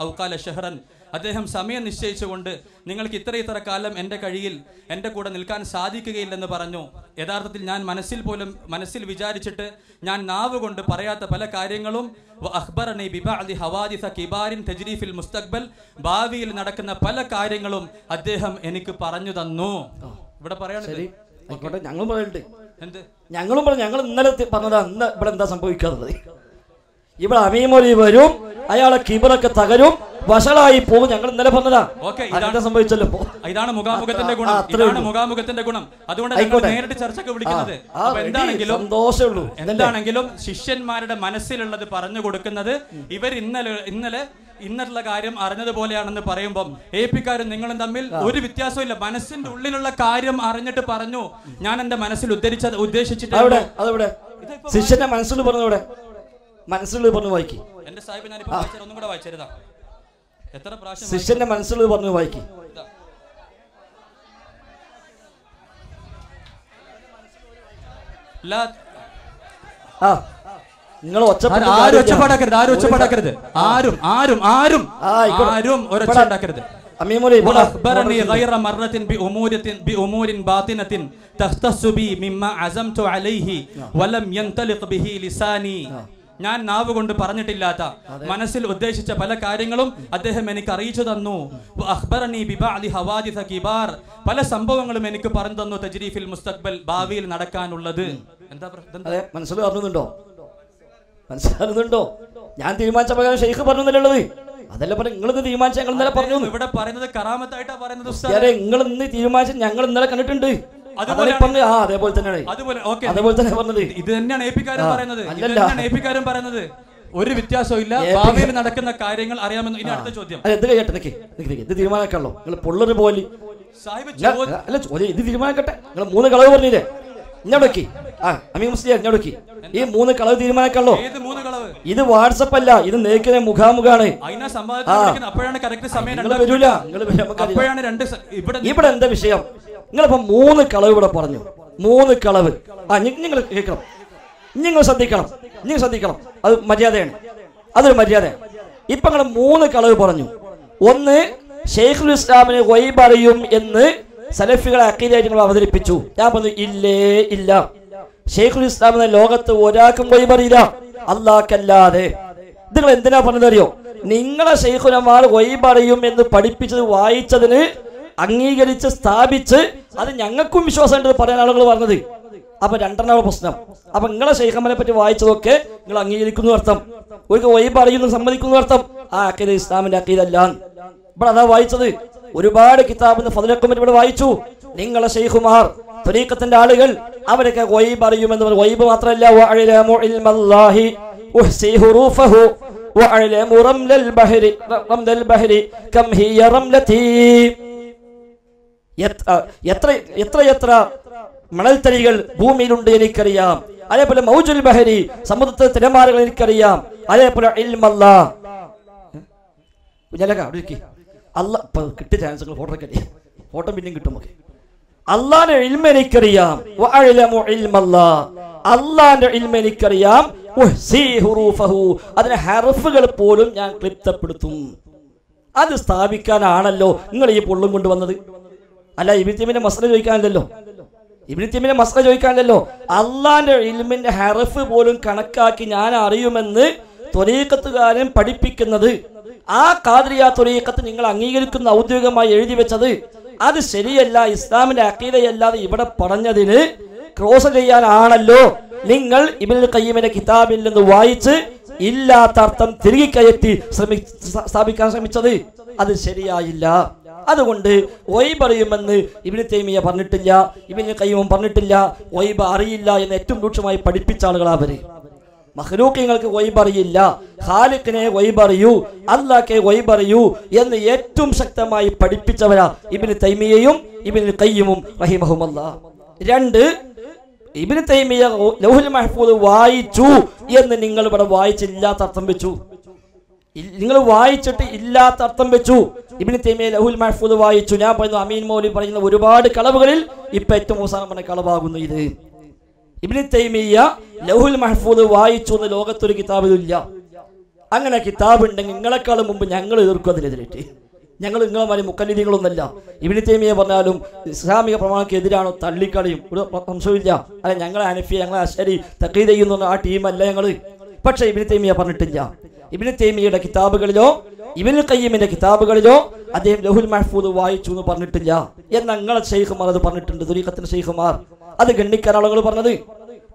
ഔ ഖാല ഷഹ്റൻ അദ്ദേഹം സമയം നിശ്ചയിച്ചുകൊണ്ട് നിങ്ങൾക്ക് ഇത്ര ഇത്ര കാലം എന്റെ കഴിയിൽ എന്റെ കൂടെ നിൽക്കാൻ സാധിക്കുകയില്ലെന്ന് പറഞ്ഞു. യഥാർത്ഥത്തിൽ ഞാൻ മനസ്സിൽ പോലും മനസ്സിൽ വിചാരിച്ചിട്ട് ഞാൻ നാവ് കൊണ്ട് പറയാത്ത പല കാര്യങ്ങളും അഖ്ബറനി ബിബഅദി ഹവാദിസ കിബാരിൻ തജ്രീഫിൽ മുസ്തഖ്ബൽ ഭാവിയിൽ നടക്കുന്ന പല കാര്യങ്ങളും അദ്ദേഹം എനിക്ക് പറഞ്ഞു തന്നു. ഇവിടെ പറയാനുള്ളത് ഞങ്ങളും പറയട്ടെ എന്ത്? ഞങ്ങളും പറഞ്ഞു ഞങ്ങൾ ഇന്നലെ പറഞ്ഞതാ ഇന്ന് ഇവിടെ എന്താ സംഭവിക്കാറുള്ളത് ഇവിടെ അമീമൊലി വരും അയാളെ കിബറൊക്കെ തകരും വഷളായി പോകും. ഞങ്ങൾ ഇന്നലെ പറഞ്ഞതാ ഓക്കെ സംഭവിച്ചല്ലോ? ഇതാണ് മുഖാമുഖത്തിന്റെ ഗുണം. ഇതാണ് മുഖാമുഖത്തിന്റെ ഗുണം. അതുകൊണ്ട്. നേരിട്ട് ചർച്ചക്ക് വിളിക്കുന്നത്. എന്താണെങ്കിലും സന്തോഷമുള്ളൂ എന്താണെങ്കിലും ശിഷ്യന്മാരുടെ മനസ്സിലുള്ളത് പറഞ്ഞു കൊടുക്കുന്നത് ഇവർ ഇന്നലെ ഇന്നലെ ഇന്നുള്ള കാര്യം അറിഞ്ഞതുപോലെയാണെന്ന് പറയുമ്പോൾ എ പിക്കാരും നിങ്ങളും തമ്മിൽ ഒരു വ്യത്യാസമില്ല മനസ്സിന്റെ ഉള്ളിലുള്ള കാര്യം അറിഞ്ഞിട്ട് പറഞ്ഞു. ഞാൻ എന്റെ മനസ്സിൽ ഉദ്ധരിച്ചത് ഉദ്ദേശിച്ചിട്ട് ശിഷ്യന്റെ മനസ്സിൽ പറഞ്ഞവിടെ? മനസ്സിൽ പറഞ്ഞു വായിക്കി എന്റെ സാഹിബ് ഞാനിപ്പോ വായിച്ചത് ഒന്നും കൂടെ വായിച്ചരുതാ എത്ര പ്രാവശ്യം ശിഷ്യന്റെ മനസ്സിൽ പറഞ്ഞു വായിക്കി ഇതാ. ലാ ആ നിങ്ങൾ ആരും ഒച്ചപ്പെട്ട ആരും ഒച്ചപ്പാടാക്കരുത് ആരും ഒച്ചപ്പാടാക്കരുത് ആരും ആരും ആരും ആ, ആയിക്കോട്ടെ. ആരും ഒരൊച്ച ഇവിടെ- ഉണ്ടാക്കരുത് അമീമോലെ ഇവിടെ وأخبرني غير مرة بأمور بأمور باطنة تختص بي مما عزمت عليه ولم ينطلق به لساني ഞാൻ നാവ് കൊണ്ട് പറഞ്ഞിട്ടില്ലാത്ത മനസ്സിൽ ഉദ്ദേശിച്ച പല കാര്യങ്ങളും അദ്ദേഹം എനിക്ക് അറിയിച്ചു തന്നു. പല സംഭവങ്ങളും എനിക്ക് പറഞ്ഞു തന്നു തജ്രീഫിൽ മുസ്തഖ്ബൽ ഭാവിയിൽ നടക്കാനുള്ളത്. എന്താ അതെ മനസ്സിലാകുന്നുണ്ടോ മനസ്സിലാകുന്നുണ്ടോ ഞാൻ തീരുമാനിച്ച പ്രകാരം ഷെയ്ഖ് പറഞ്ഞില്ലത് അതല്ല പറഞ്ഞു നിങ്ങൾ തീരുമാനിച്ച ഞങ്ങൾ ഇന്നലെ പറഞ്ഞു ഇവിടെ പറയുന്നത് കറാമത്തായിട്ടാ പറയുന്നത് നിങ്ങൾ ഇന്ന് തീരുമാനിച്ച ഞങ്ങൾ ഇന്നലെ കണ്ടിട്ടുണ്ട്. അതുപോലെ ആ അതേപോലെ തന്നെയാണ്. അതുപോലെ ഓക്കെ. അതേപോലെ തന്നെ പറഞ്ഞത്. ഇത് തന്നെയാണ് ഏപ്പിക്കാരൻ പറയുന്നത്. ഇത്. തന്നെയാണ് ഏപ്പിക്കാരൻ പറയുന്നത്. ഒരു വ്യത്യാസവും ഇല്ല ഭാവിയിൽ നടക്കുന്ന കാര്യങ്ങൾ അറിയാമെന്ന് ഇനി അടുത്ത ചോദ്യം. ഇത് കഴിയട്ടെ. ഇത് തീരുമാനമാക്കാണല്ലോ നിങ്ങൾ പൊള്ളൊരു പോലെ അല്ല ചോദ്യം ഇത് തീരുമാനിക്കട്ടെ. നിങ്ങൾ മൂന്ന് കളവ് പറഞ്ഞില്ലേ? ഇഞ്ഞടക്കി ആ അമീ മുസ്ലിം ഇഞ്ഞടക്കി ഈ മൂന്ന് കളവ് തീരുമാനിക്കാണല്ലോ. ഇത് വാട്സപ്പ് അല്ല ഇത് നേക്കിനെ മുഖാമുഖാണ്. ഇവിടെ എന്താ വിഷയം? നിങ്ങളിപ്പോ മൂന്ന് കളവ് ഇവിടെ പറഞ്ഞു. മൂന്ന് കളവ്. ആ നിങ്ങൾ കേൾക്കണം. നിങ്ങൾ ശ്രദ്ധിക്കണം. നിങ്ങൾ ശ്രദ്ധിക്കണം. അത് മര്യാദയാണ്. അതൊരു മര്യാദയാണ്. ഇപ്പൊ നിങ്ങൾ മൂന്ന് കളവ് പറഞ്ഞു. ഒന്ന് ഷെയ്ഖുൽ ഇസ്ലാമിന് വൈബ് അറിയും എന്ന് സലഫികളെ അക്കീലായിട്ട് നിങ്ങൾ അവതരിപ്പിച്ചു. ഞാൻ പറഞ്ഞു ഇല്ലേ ഇല്ല. ഷെയ്ഖുൽ ഇസ്ലാം എന്ന ലോകത്ത് ഒരാൾക്കും വൈബ് അറിയില്ല അല്ലാക്കല്ലാതെ നിങ്ങൾ എന്തിനാ പറഞ്ഞതറിയോ നിങ്ങളെ ഷെയ്ഖുനമാർ വൈബ് അറിയും എന്ന് പഠിപ്പിച്ചത് വായിച്ചതിന് അംഗീകരിച്ച് സ്ഥാപിച്ച് അത് ഞങ്ങൾക്കും വിശ്വാസമുണ്ട് പറയാൻ ആളുകൾ പറഞ്ഞത് അപ്പൊ രണ്ടെണ്ണമാണ് പ്രശ്നം അപ്പൊ നിങ്ങളെ ഷെയ്ഖമ്മനെ പറ്റി വായിച്ചതൊക്കെ നിങ്ങൾ അംഗീകരിക്കുന്നു അർത്ഥം ഒരു വൈബ് അറിയുന്നു സമ്മതിക്കുന്നു അർത്ഥം ആ അക്കീദ ഇസ്ലാമിന്റെ അക്കീദല്ല ഇവിടെ അതാ വായിച്ചത് ഒരുപാട് കിതാബിന് ഫതിലക്കും ഇവിടെ വായിച്ചു നിങ്ങളെ ഷെയ്ഖുമാർ ത്വരീഖത്തിന്റെ ആളുകൾ അവരൊക്കെ വൈബ് അറിയുമെന്ന് പറഞ്ഞു വൈബ് മാത്രമല്ല വഅലമു ഇൽമല്ലാഹി ഉഹ്സി ഹുറൂഫഹു وأعلم رمل البحر رمل البحر كم هي رملتي എത്ര എത്ര എത്ര മണൽത്തരികൾ ഭൂമിയിലുണ്ട് എനിക്കറിയാം. അതേപോലെ മൗജുൽ ബഹരി സമുദ്രത്തിലെ തിരമാലകൾ എനിക്കറിയാം. അതേപോലെ ഇൽമല്ല. കുഞ്ഞാലക്ക അവിടെ ഇരിക്ക്. അല്ല കിട്ടിയ ചാൻസുകൾ ഫോട്ടോ ഒക്കെ ഫോട്ടോ പിന്നെയും കിട്ടും നമുക്ക്. അള്ളാന്റെ ഇൽമ എനിക്കറിയാം. അള്ളാന്റെ ഇൽമ എനിക്കറിയാം. ഉഹ്സീ ഹുറൂഫഹു. അതിനെ ഹർഫുകൾ പോലും ഞാൻ ക്ലിപ്തപ്പെടുത്തും. അത് സ്ഥാപിക്കാനാണല്ലോ നിങ്ങൾ ഈ പൊള്ളും കൊണ്ടുവന്നത് അല്ല ഇബിത്യമിന്റെ മസല ചോദിക്കാനല്ലോ ഇബിത്യമിന്റെ മസല ചോദിക്കാനല്ലോ അള്ളാന്റെ ഇൽമിന്റെ ഹെറഫ് പോലും കണക്കാക്കി ഞാൻ അറിയുമെന്ന് ത്വരീക്കത്തുകാരൻ പഠിപ്പിക്കുന്നത്. ആ കാതിരിയ ത്വരീക്കത്ത് നിങ്ങൾ അംഗീകരിക്കുന്ന ഔദ്യോഗികമായി എഴുതി വെച്ചത്. അത് ശരിയല്ല ഇസ്ലാമിന്റെ അക്കീതയല്ലാതെ ഇവിടെ പറഞ്ഞതിന് ക്രോസ് ചെയ്യാനാണല്ലോ നിങ്ങൾ ഇബിൻ കയ്യമിന്റെ കിതാബിൽ നിന്ന് വായിച്ച് ഇല്ലാത്ത അർത്ഥം തിരികെ കയറ്റി ശ്രമി സ്ഥാ- സ്ഥാപിക്കാൻ ശ്രമിച്ചത്. അത് ശരിയായില്ല. അതുകൊണ്ട് ഒയ്ബ് അറിയുമെന്ന് ഇബിന് തൈമിയ പറഞ്ഞിട്ടില്ല ഇബിന് കയ്യും പറഞ്ഞിട്ടില്ല. ഒയ്ബ് അറിയില്ല എന്ന് ഏറ്റവും രൂക്ഷമായി പഠിപ്പിച്ച ആളുകളാവര് അവർ. മഹ്ലൂക്കിങ്ങൾക്ക് വൈബ് അറിയില്ല. ഖാലിഖിനെ ഒയ്ബറിയൂ വൈബ് അറിയൂ എന്ന് ഏറ്റവും ശക്തമായി പഠിപ്പിച്ചവരാ ഇബിന് തൈമിയയും ഇബിന് കയ്യുമും റഹിമഹുമല്ല. രണ്ട് ഇബിന് തൈമിയ ലൗഹുൽ മഹഫൂദ് വായിച്ചു എന്ന് നിങ്ങൾ ഇവിടെ വായിച്ചില്ലാത്ത അർത്ഥം വെച്ചു. നിങ്ങൾ വായിച്ചിട്ട് ഇല്ലാത്ത അർത്ഥം വെച്ചു. ഇബിന് തൈമിയ ലഹുൽ മഹ്ഫൂദ് വായിച്ചു. ഞാൻ പറയുന്നു അമീൻ മൗലി പറയുന്ന ഒരുപാട് കളവുകളിൽ ഇപ്പൊ ഏറ്റവും അവസാനം പറഞ്ഞ കളവാകുന്നു ഇത്. ഇബ്നു തൈമിയ ലഹുൽ മഹ്ഫൂദ് വായിച്ചു എന്ന് ലോകത്തൊരു കിതാബിലില്ല. അങ്ങനെ കിതാബ് ഉണ്ടെങ്കിൽ നിങ്ങളെക്കാളും മുമ്പ് ഞങ്ങൾ എതിർക്കും അതിനെതിരായിട്ട്. ഞങ്ങൾ നിങ്ങളെ മാതിരി മുക്കല്ലിദികളൊന്നല്ല ഇബ്നു തൈമിയ പറഞ്ഞാലും ഇസ്ലാമിക പ്രമാണക്ക് എതിരാണോ തള്ളിക്കളയും. ഒരു സംശയമില്ല അല്ല ഞങ്ങളെ അനഫി ഞങ്ങളെ അശരി തക്കീദ് ചെയ്യുന്ന ആ ടീമല്ല ഞങ്ങൾ പക്ഷേ ഇബ്നു തൈമിയ പറഞ്ഞിട്ടില്ല. ഇബ്നു തേമിയുടെ കിതാബുകളിലോ ഇബ്നു കയ്യമിന്റെ കിതാബുകളിലോ അദ്ദേഹം ലഹുൽ മഹ്ഫൂദ് വായിച്ചു എന്ന് പറഞ്ഞിട്ടില്ല. എന്നങ്ങളെ ശൈഖുമാർ ഷെയ്ഖുമാർ അത് പറഞ്ഞിട്ടുണ്ട് ദുരീഖത്തിന്റെ ഷെയ്ഖുമാർ അത് ഗണ്ണിക്കാൻ ആളുകൾ പറഞ്ഞത്.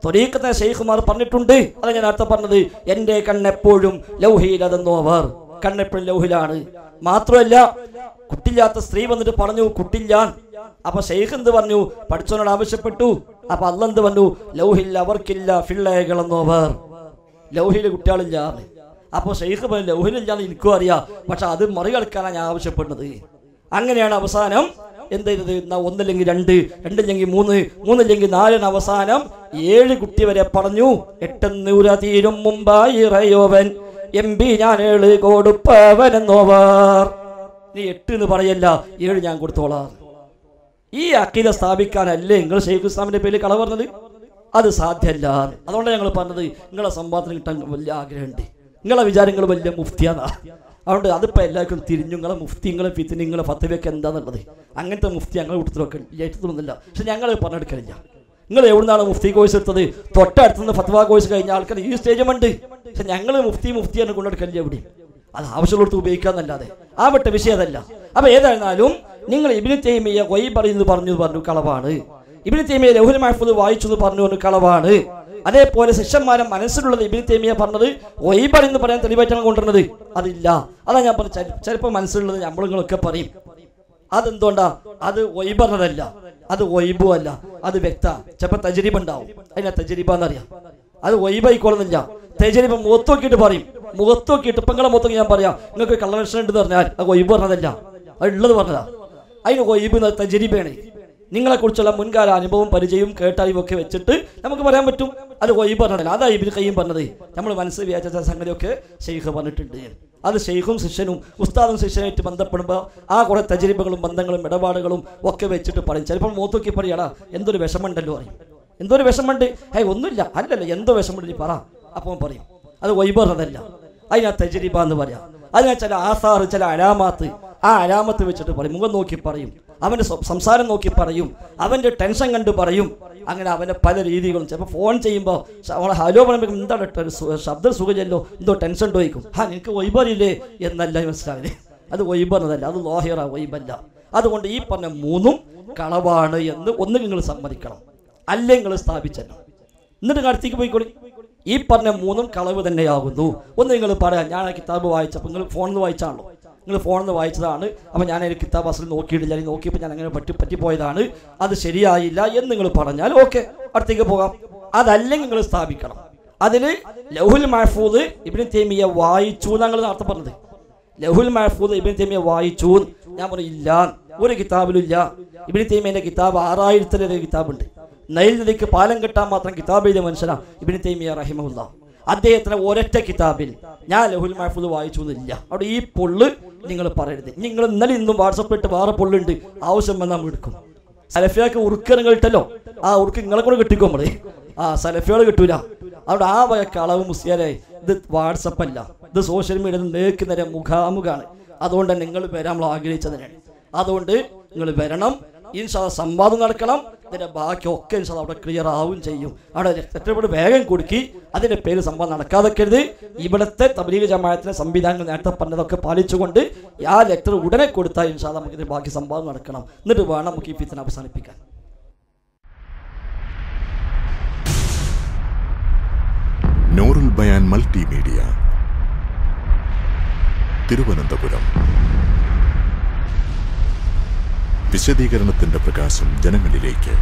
ത്വരീക്കത്തെ ഷെയ്ഖുമാർ പറഞ്ഞിട്ടുണ്ട്. അത് ഞാൻ അർത്ഥം പറഞ്ഞത് എന്റെ കണ്ണെപ്പോഴും ലൗഹിയിലതെന്നോ അവർ. കണ്ണെപ്പോഴും ലൗഹിലാണ്. മാത്രമല്ല കുട്ടില്ലാത്ത സ്ത്രീ വന്നിട്ട് പറഞ്ഞു കുട്ടില്ലാൻ. അപ്പൊ ഷെയ്ഖ് എന്ത് പറഞ്ഞു? പഠിച്ചവനോട് ആവശ്യപ്പെട്ടു. അപ്പൊ അല്ലെന്ത് പറഞ്ഞു? ലൗഹില്ല അവർക്കില്ല ഫിള്ളേകളെന്നോ അവർ. ലൗഹിയിലെ കുട്ടികളില്ല. അപ്പൊ ഷെയ്ഖ് ലൗഹിലില്ലാന്ന് എനിക്കും അറിയാം പക്ഷെ അത് മറികടക്കാനാണ് ഞാൻ ആവശ്യപ്പെടുന്നത്. അങ്ങനെയാണ് അവസാനം എന്ത് ചെയ്തത്? ഒന്നില്ലെങ്കിൽ രണ്ട് രണ്ടില്ലെങ്കിൽ മൂന്ന് മൂന്നില്ലെങ്കിൽ നാലിന് അവസാനം ഏഴ് കുട്ടി വരെ പറഞ്ഞു എട്ടെന്നൂര തീരും മുമ്പായി ഇറയോവൻ എം പി ഞാൻ ഏഴ് കൊടുപ്പവനെന്നോവർ. നീ എട്ട് എന്ന് പറയല്ല ഏഴ് ഞാൻ കൊടുത്തോളാം. ഈ അക്കീത സ്ഥാപിക്കാനല്ലേ നിങ്ങൾ ഷെയ്ഖ് ഇസ്ലാമിന്റെ പേരിൽ കള പറഞ്ഞത്? അത് സാധ്യമല്ല അതുകൊണ്ടാണ് ഞങ്ങൾ പറഞ്ഞത് നിങ്ങളെ സമ്പാദത്തിന് കിട്ടാൻ വലിയ ആഗ്രഹമുണ്ട്. നിങ്ങളെ വിചാരങ്ങൾ വലിയ മുഫ്തിയാന്നാ അതുകൊണ്ട് അതിപ്പോൾ എല്ലാവർക്കും തിരിഞ്ഞു നിങ്ങളെ മുഫ്തി നിങ്ങളെ ഫിത്തിന് നിങ്ങളെ ഫത്തവയൊക്കെ എന്താണെന്നുള്ളത് അങ്ങനത്തെ മുഫ്തി ഞങ്ങളെ കൂട്ടത്തിലൊക്കെ ഏറ്റൊന്നുമില്ല പക്ഷെ ഞങ്ങൾ പറഞ്ഞെടുക്കലില്ല. നിങ്ങൾ എവിടുന്നാണ് മുഫ്തി കോഴ്സ് എടുത്തത്? തൊട്ടടുത്തുനിന്ന് ഫത്വ കോഴ്സ് കഴിഞ്ഞ ആൾക്കാർ ഈ സ്റ്റേജും ഉണ്ട്. പക്ഷെ ഞങ്ങൾ മുഫ്തി മുഫ്തി തന്നെ കൊണ്ടെടുക്കലില്ല എവിടെ? അത് ആവശ്യമുള്ളടത്ത് ഉപയോഗിക്കാന്നല്ലാതെ. ആ വിട്ട വിഷയം അതല്ല. അപ്പൊ ഏതായിരുന്നാലും നിങ്ങൾ ഇബിന് തൈമിയ കൊയ് പറയുന്നത് പറഞ്ഞു പറഞ്ഞു കളവാണ്. ഇബിന് തേമിയ ലഹുൽ മഹഫൂദ് വായിച്ചു എന്ന് പറഞ്ഞു കളവാണ്. അതേപോലെ ശിഷ്യന്മാരെ മനസ്സിലുള്ളത് ഇബിൻ തേമിയ പറഞ്ഞത് ഒയ്ബർ എന്ന് പറയാൻ തെളിവായിട്ടാണ് കൊണ്ടുവരുന്നത്. അതില്ല. അതാ ഞാൻ പറഞ്ഞു ചിലപ്പോൾ മനസ്സിലുള്ളത് നമ്മളിങ്ങളൊക്കെ പറയും. അതെന്തുകൊണ്ടാ? അത് ഒയ്ബറിനതല്ല. അത് ഒയ്ബും അല്ല. അത് വ്യക്ത. ചിലപ്പോൾ തജരീബ് ഉണ്ടാവും. അതിനാ തജരീബ എന്നറിയാം അത് ഒയ്ബായിക്കോളുന്നില്ല. തജരീബ മുഖത്ത് നോക്കിയിട്ട് പറയും. മുഖത്ത് നോക്കിയിട്ട് ഇപ്പം നിങ്ങളെ മുഖത്ത് ഞാൻ പറയാം. നിങ്ങൾക്ക് ഉണ്ട് ഉണ്ടെന്ന് പറഞ്ഞാൽ അത് ഒയ്ബ് പറഞ്ഞതല്ല അത് ഉള്ളത് പറഞ്ഞതാ. അതിന് എന്ന തജരീബയാണ് നിങ്ങളെക്കുറിച്ചുള്ള മുൻകാല അനുഭവം പരിചയവും കേട്ടറിവും ഒക്കെ വെച്ചിട്ട് നമുക്ക് പറയാൻ പറ്റും. അത് ഒയ്ബ് പറഞ്ഞതല്ല അതാ ഇബിന് കയ്യും പറഞ്ഞത്. നമ്മൾ മനസ്സ് വിചാരിച്ച സംഗതിയൊക്കെ ഷെയ്ഖ് പറഞ്ഞിട്ടുണ്ട്. അത് ഷെയ്ഖും ശിഷ്യനും ഉസ്താദും ശിഷ്യനായിട്ട് ബന്ധപ്പെടുമ്പോൾ ആ കുറെ തജരിബകളും ബന്ധങ്ങളും ഇടപാടുകളും ഒക്കെ വെച്ചിട്ട് പറയും. ചിലപ്പോൾ മൂത്തൊക്കെ പറയാടാ എന്തൊരു വിഷമമുണ്ടല്ലോ പറയും. എന്തൊരു വിഷമമുണ്ട്? ഹേ ഒന്നുമില്ല. അല്ലല്ല എന്തോ വിഷമമുണ്ട്. നീ പറ. അപ്പോൾ പറയും അത് വൈബറതല്ല അതിനാ തജരിബ എന്ന് പറയാം. അതിനാ ചില ആസാറ് ചില അലാമാത്ത് ആ അലാമത്ത് വെച്ചിട്ട് പറയും. മുഖം നോക്കി പറയും. അവന്റെ സംസാരം നോക്കി പറയും. അവന്റെ ടെൻഷൻ കണ്ട് പറയും. അങ്ങനെ അവന്റെ പല രീതികളും. ചിലപ്പോൾ ഫോൺ ചെയ്യുമ്പോൾ അവളെ ഹലോ പറയുമ്പോൾ ഇട്ടോ ഒരു ശബ്ദം സുഖമില്ലല്ലോ എന്തോ ടെൻഷൻ ചോദിക്കും ആ നിനക്ക് വൈബറില്ലേ? എന്നല്ല മനസ്സിലാവില്ലേ അത് വൈബെന്നതല്ല അത് ലോഹിറ വൈബല്ല. അതുകൊണ്ട് ഈ പറഞ്ഞ മൂന്നും കളവാണ് എന്ന് ഒന്ന് നിങ്ങൾ സമ്മതിക്കണം അല്ലെങ്കിൽ നിങ്ങൾ സ്ഥാപിച്ചല്ലോ എന്നിട്ട് അടുത്തേക്ക് പോയിക്കോളി. ഈ പറഞ്ഞ മൂന്നും കളവ് തന്നെയാകുന്നു. ഒന്ന് നിങ്ങൾ പറയാം ഞാൻ ആ കിതാബ് വായിച്ചപ്പോൾ നിങ്ങൾ ഫോണിൽ വായിച്ചാണല്ലോ. നിങ്ങൾ ഫോണിൽ നിന്ന് വായിച്ചതാണ്. അപ്പോൾ ഞാൻ ഒരു കിതാബ് അസൽ നോക്കിയിട്ടില്ല. അല്ലെങ്കിൽ നോക്കിയപ്പോൾ ഞാൻ അങ്ങനെ പറ്റി പറ്റിപ്പോയതാണ്. അത് ശരിയായില്ല എന്ന് നിങ്ങൾ പറഞ്ഞാൽ ഓക്കെ. അടുത്തേക്ക് പോകാം. അതല്ലെങ്കിൽ നിങ്ങൾ സ്ഥാപിക്കണം. അതിൽ ലഹുൽ മഹഫൂദ് ഇബിന് തേമിയ വായിച്ചു എന്നാണ് നേരത്തെ പറഞ്ഞത്. ലഹുൽ മഹഫൂദ് ഇബിൻ തേമിയ വായിച്ചു ഞാൻ പറഞ്ഞു ഇല്ല. ഒരു കിതാബിലും ഇല്ല. ഇബിൻ തൈമിയന്റെ കിതാബ് ആറായിരത്തിലേറെ കിതാബുണ്ട്. നൈൽ നദിക്ക് പാലം കെട്ടാൻ മാത്രം കിതാബ് എഴുതിയ മനുഷ്യനാണ് ഇബിൻ തേമിയ റഹിമുല്ല അദ്ദേഹത്തിന് ഒരൊറ്റ കിതാബിൽ ഞാൻ ലഹുൽ മഹഫൂദ് വായിച്ചു എന്നില്ല അവിടെ ഈ പൊള്ള് നിങ്ങൾ പറയരുത്. നിങ്ങൾ ഇന്നലെ ഇന്നും വാട്സപ്പ് ഇട്ട് വേറെ പൊള്ളുണ്ട്. ആവശ്യം വന്നാൽ നമ്മൾ എടുക്കും. സലഫിയാക്ക് ഉറുക്കറുകൾ ഇട്ടല്ലോ. ആ ഉറുക്ക് നിങ്ങളെ കൂടെ കിട്ടിക്കോ നമ്മൾ? ആ സലഫികൾ കിട്ടൂല. അവിടെ ആ വയക്ക് അളവ് മുസ്ലിയാരെ ഇത് വാട്സപ്പ് അല്ല. ഇത് സോഷ്യൽ മീഡിയ നേർക്ക് നേരെ മുഖാമുഖാണ്. അതുകൊണ്ട് നിങ്ങൾ വരാൻ ആഗ്രഹിച്ചതിനാണ്. അതുകൊണ്ട് നിങ്ങൾ വരണം. ഇൻഷാ സംവാദം നടക്കണം. ഇതിന്റെ ബാക്കി ഒക്കെ ഇൻഷാ അവിടെ ക്ലിയർ ആവും ചെയ്യും. അവിടെ രക്തത്തിനോട് വേഗം കൊടുക്കി അതിന്റെ പേര് സംഭവം നടക്കാതെക്കരുത് ഇവിടുത്തെ തബ്ലീഗ് ജമാഅത്തിലെ സംവിധാനങ്ങൾ നേരത്തെ പറഞ്ഞതൊക്കെ പാലിച്ചുകൊണ്ട് ആ ലെറ്റർ ഉടനെ കൊടുത്താൽ ഇൻഷാ നമുക്ക് ഇതിന്റെ ബാക്കി സംഭവം നടക്കണം. എന്നിട്ട് വേണം നമുക്ക് ഈ ഫിത്തിനെ അവസാനിപ്പിക്കാൻ. നൂറുൽ ബയാൻ മൾട്ടിമീഡിയ. തിരുവനന്തപുരം. വിശദീകരണത്തിന്റെ പ്രകാശം ജനങ്ങളിലേക്ക്.